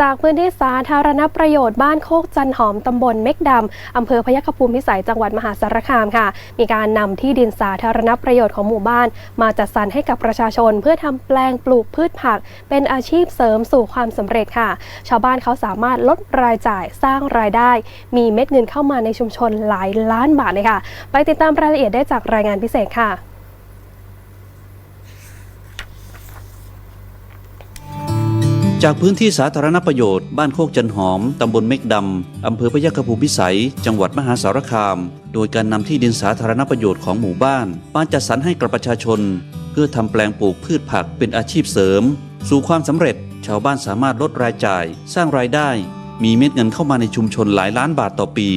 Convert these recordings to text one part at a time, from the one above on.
จากพื้นที่สาธารณประโยชน์บ้านโคกจันหอมตำบลเม็กดำอำเภอพยัคฆภูมิพิสัยจังหวัดมหาสารคามค่ะ มีการนำที่ดินสาธารณประโยชน์ของหมู่บ้าน มาจัดสรรให้กับประชาชน เพื่อทำแปลงปลูกพืชผัก เป็นอาชีพเสริมสู่ความสำเร็จค่ะ ชาวบ้านเขาสามารถลดรายจ่ายสร้างรายได้ มีเม็ดเงินเข้ามาในชุมชนหลายล้านบาทเลยค่ะ ไปติดตามรายละเอียดได้จากรายงานพิเศษค่ะ จากพื้นที่สาธารณประโยชน์บ้านโคกจันหอม ตำบลเมกดำ อำเภอพยัคฆภูมิพิสัย จังหวัดมหาสารคาม โดยการนำที่ดินสาธารณประโยชน์ของหมู่บ้านมาจัดสรรให้กับประชาชน เพื่อทำแปลงปลูกพืชผักเป็นอาชีพเสริม สู่ความสำเร็จ ชาวบ้านสามารถลดรายจ่าย สร้างรายได้ มีเม็ดเงินเข้ามาในชุมชนหลายล้านบาทต่อปี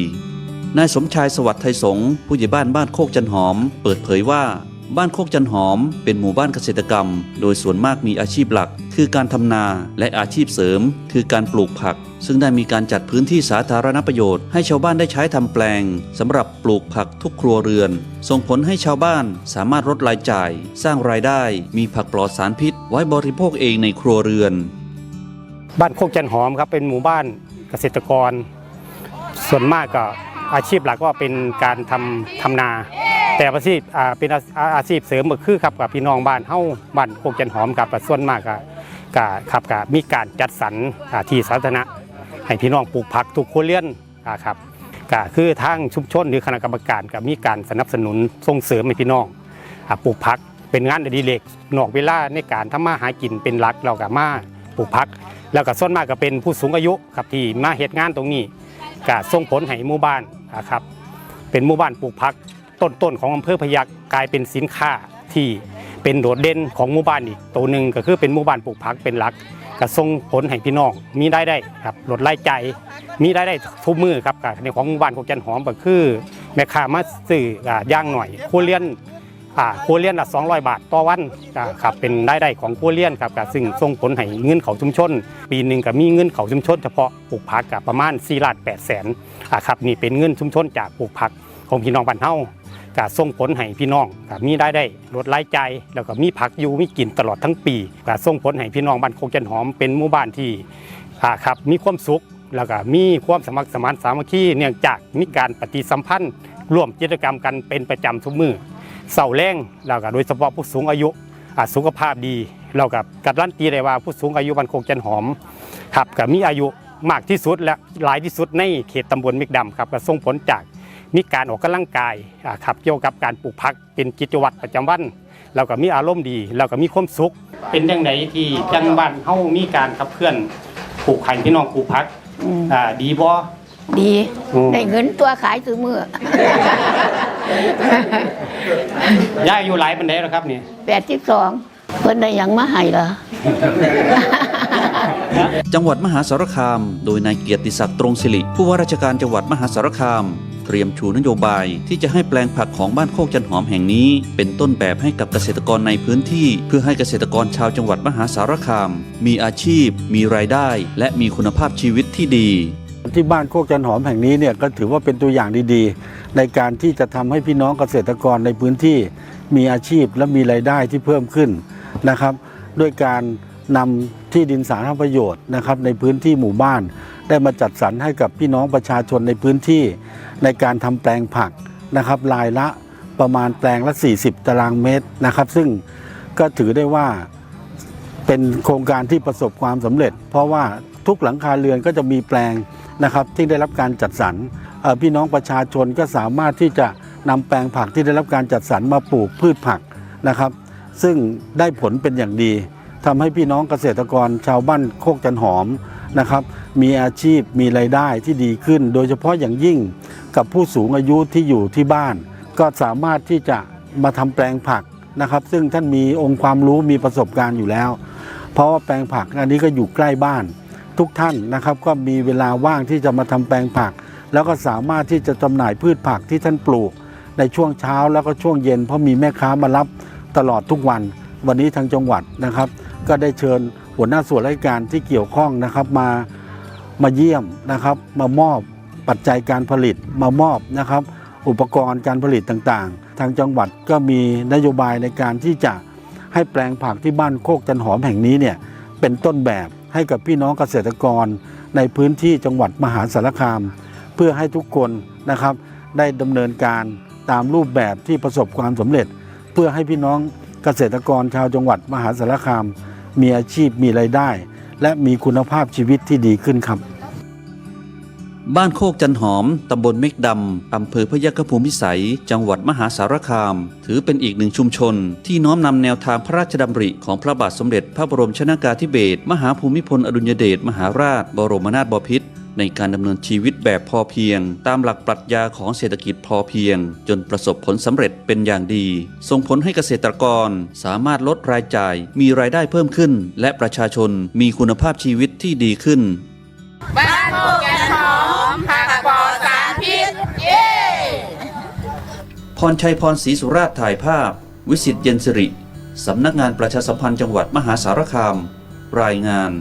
นายสมชายสวัสดิ์ไทยสงผู้ใหญ่บ้านบ้านโคกจันหอม เปิดเผยว่า บ้านโคกจันหอมเป็นหมู่บ้านเกษตรกรรม โดยส่วนมากมีอาชีพหลัก คือการทำนาและอาชีพเสริม คือการปลูกผัก ซึ่งได้มีการจัดพื้นที่สาธารณประโยชน์ ให้ชาวบ้านได้ใช้ทำแปลงสำหรับปลูกผักทุกครัวเรือน ส่งผลให้ชาวบ้านสามารถลดรายจ่าย สร้างรายได้ มีผักปลอดสารพิษ ไว้บริโภคเองในครัวเรือน บ้านโคกจันหอมครับเป็นหมู่บ้านเกษตรกร ส่วนมากก็อาชีพหลักก็เป็นการทำทำนา แต่อาชีพอ่าเป็นอาอาชีพเสริมก็คือครับกับพี่น้องบ้านเฮ้าบ้านโคกจันหอมกับส่วนมากก็ก็ครับก็มีการจัดสรรอ่าที่สาธารณะให้พี่น้องปลูกผักทุกครัวเรือนอ่าครับก็คือทางชุมชนหรือคณะกรรมการก็มีการสนับสนุนส่งเสริมให้พี่น้องอ่าปลูกผักเป็นงานอดิเรกนอกเวลาในการทำมาหากินเป็นหลักเราก็มาปลูกผัก แล้วก็ส่วนมากก็เป็นผู้สูงอายุครับที่มาเหตุงานตรงนี้ก็ส่งผลให้หมู่บ้านครับเป็นหมู่บ้านปลูกผัก ต้นๆของอำเภอพยัคฆ์กลายเป็นสินค้าที่เป็นโดดเด่นของหมู่บ้านอีกตัวหนึ่งก็คือเป็นหมู่บ้านปลูกผักเป็นหลักก็ส่งผลให้พี่น้องมีได้ได้ครับลดรายจ่ายมีได้ได้ทุกมือครับก็ในของหมู่บ้านของจันหอมก็คือแม่ค้ามาซื้ออ่ย่างหน่อยครัวเรือนอ่าครัวเรือนละ200 บาทต่อวันครับเป็นรายได้ของครัวเรือนครับก็ซึ่งส่งผลให้เงินเขาชุมชน ปีหนึ่งก็มีเงินเขาชุมชนเฉพาะปลูกผักกับประมาณ4ล้าน8แสนครับนี่เป็นเงินชุมชนจากปลูกผักของพี่น้องบ้านเฮา ก็ส่งผลให้พี่น้องก็มีรายได้ลดรายจ่ายแล้วก็มีผักอยู่มีกินตลอดทั้งปีก็ส่งผลให้พี่น้องบ้านโคกจันหอมเป็นหมู่บ้านที่ครับมีความสุขแล้วก็มีความสมัครสมานสามัคคีเนื่องจากมีการปฏิสัมพันธ์ร่วมกิจกรรมกันเป็นประจำทุกมือเสาแรงแล้วก็โดยเฉพาะผู้สูงอายุอ่าสุขภาพดีเรากับการันตีได้ว่าผู้สูงอายุบ้านโคกจันหอมครับก็มีอายุมากที่สุดและหลายที่สุดในเขตตำบลมิกดำครับก็ส่งผลจาก มีการออกกำลังกายอ่าครับเกี่ยวกับการปลูกผักเป็นกิจวัตรประจำวันเราก็มีอารมณ์ดีเราก็มีความสุข เป็นยังไงที่จังบ้านเฮามีการขับเคลื่อนปลูกไข่พี่น้องปลูกผักอืมอ่าดีบ่ดีอืมได้เงินตัวขายซื้อมือย่าอายู่หลายปันไดแล้วครับนี่แปดสิบสองเพิ่นได้หยังมาให้ล่ะจังหวัดมหาสารคาม โดยนายเกียรติศักดิ์ตรงศิริผู้ว่าราชการจังหวัดมหาสารคาม เตรียมชูนโยบายที่จะให้แปลงผักของบ้านโคกจันหอมแห่งนี้ เป็นต้นแบบให้กับเกษตรกรในพื้นที่ เพื่อให้เกษตรกรชาวจังหวัดมหาสารคาม มีอาชีพ มีรายได้ และมีคุณภาพชีวิตที่ดี ที่บ้านโคกจันหอมแห่งนี้เนี่ยก็ถือว่าเป็นตัวอย่างดีๆ ในการที่จะทำให้พี่น้องเกษตรกรในพื้นที่ มีอาชีพและมีรายได้ที่เพิ่มขึ้นนะครับ ด้วยการนำที่ดินสาธารณประโยชน์นะครับในพื้นที่หมู่บ้าน ได้มาจัดสรรให้กับพี่น้องประชาชนในพื้นที่ในการทำแปลงผักนะครับรายละประมาณแปลงละ 40 ตารางเมตรนะครับ ซึ่งก็ถือได้ว่าเป็นโครงการที่ประสบความสำเร็จ เพราะว่าทุกหลังคาเรือนก็จะมีแปลงนะครับที่ได้รับการจัดสรรพี่น้องประชาชนก็สามารถที่จะนำแปลงผักที่ได้รับการจัดสรรมาปลูกพืชผักนะครับ ซึ่งได้ผลเป็นอย่างดีทำให้พี่น้องเกษตรกรชาวบ้านโคกจันหอม นะครับมีอาชีพมีรายได้ที่ดีขึ้น โดยเฉพาะอย่างยิ่งกับผู้สูงอายุที่อยู่ที่บ้าน ก็สามารถที่จะมาทำแปลงผักนะครับ ซึ่งท่านมีองค์ความรู้มีประสบการณ์อยู่แล้ว เพราะว่าแปลงผักอันนี้ก็อยู่ใกล้บ้าน ทุกท่านนะครับก็มีเวลาว่างที่จะมาทำแปลงผัก แล้วก็สามารถที่จะจำหน่ายพืชผักที่ท่านปลูก ในช่วงเช้าแล้วก็ช่วงเย็น เพราะมีแม่ค้ามารับตลอดทุกวัน วันนี้ทางจังหวัดนะครับ ก็ได้เชิญ หัวหน้าส่วนราชการที่เกี่ยวข้องนะครับมามาเยี่ยมนะครับ มามอบปัจจัยการผลิตมามอบนะครับ อุปกรณ์การผลิตต่างๆ ทางจังหวัดก็มีนโยบายในการที่จะให้แปลงผักที่บ้านโคกจันหอมแห่งนี้เนี่ยเป็นต้นแบบให้กับพี่น้องเกษตรกรในพื้นที่จังหวัดมหาสารคาม เพื่อให้ทุกคนนะครับ ได้ดำเนินการตามรูปแบบที่ประสบความสำเร็จ เพื่อให้พี่น้องเกษตรกรชาวจังหวัดมหาสารคาม มีอาชีพมีไรายได้ และมีคุณภาพชีวิตที่ดีขึ้นครับ บ้านโคกจันหอม ตำบลเมกดำ อำเภอพยัคฆภูมิพิสัย จังหวัดมหาสารคาม ถือเป็นอีกหนึ่งชุมชน ที่น้อมนำแนวทางพระราชดำริ ของพระบาทสมเด็จพระบรมชนากาธิเบศรมหาภูมิพลอดุลยเดชมหาราช บรมนาถบพิตร ในการดำเนินชีวิตแบบพอเพียง ตามหลักปรัชญาของเศรษฐกิจพอเพียง จนประสบผลสำเร็จเป็นอย่างดี ส่งผลให้เกษตรกรสามารถลดรายจ่าย มีรายได้เพิ่มขึ้น และประชาชนมีคุณภาพชีวิตที่ดีขึ้น บ้านโคกแกนหอมผักปลอดสารพิษ เย้พรชัยพรศรีสุราชถ่ายภาพ วิสิตเย็นสิริ สำนักงานประชาสัมพันธ์จังหวัดมหาสารคาม รายงาน